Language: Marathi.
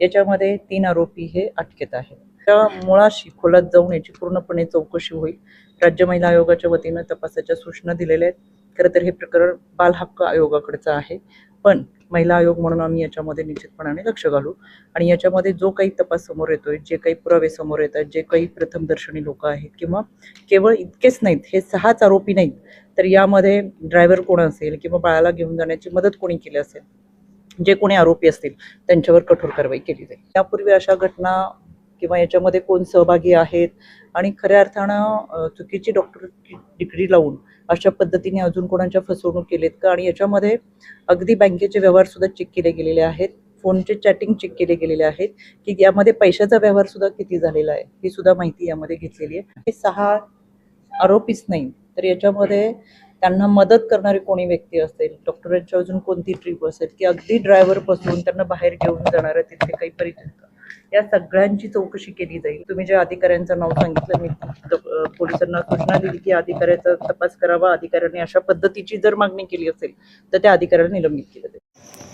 याच्यामध्ये तीन आरोपी हे अटकेत आहेत. त्या मुळाशी खोलात जाऊन याची पूर्णपणे चौकशी होईल. राज्य महिला आयोगाच्या वतीनं तपासाच्या सूचना दिलेल्या आहेत. खरं तर हे प्रकरण बाल हक्क आयोगाकडचं आहे. पण महिला आयोग म्हणून आम्ही याच्यामध्ये निश्चितपणाने लक्ष घालू. आणि याच्यामध्ये जो काही तपास समोर येतोय जे काही पुरावे समोर येत आहेत जे काही प्रथमदर्शनी लोक आहेत किंवा केवळ इतकेच नाहीत हे सहाच आरोपी नाहीत तर यामध्ये ड्रायव्हर कोण असेल किंवा बाळाला घेऊन जाण्याची मदत कोणी केली असेल? जे कोणी आरोपी असतील त्यांच्यावर कठोर कारवाई केली जाईल. यापूर्वी अशा घटना किंवा याच्यामध्ये कोण सहभागी आहेत आणि खऱ्या अर्थानं चुकीची डॉक्टर डिग्री लावून अशा पद्धतीने अजून कोणाच्या फसवणूक केलेत का? आणि याच्यामध्ये अगदी बँकेचे व्यवहार सुद्धा चेक केले गेलेले आहेत. फोनचे चॅटिंग चेक केले गेलेले आहेत की यामध्ये पैशाचा व्यवहार सुद्धा किती झालेला आहे ही सुद्धा माहिती यामध्ये घेतलेली आहे. हे सहा आरोपीच नाही तर याच्यामध्ये त्यांना मदत करणारी कोणी व्यक्ती असेल डॉक्टरांची अजून कोणती ट्रीप असेल की अगदी ड्रायव्हरपासून त्यांना बाहेर घेऊन जाणाऱ्या तिथे काही परिचित या सगळ्यांची चौकशी केली जाईल. तुम्ही ज्या अधिकाऱ्यांचं नाव सांगितलं मी पोलिसांना सूचना दिली की अधिकाऱ्याचा तपास करावा अधिकाऱ्यांनी अशा पद्धतीची जर मागणी केली असेल तर त्या अधिकाऱ्याला निलंबित केलं जाईल.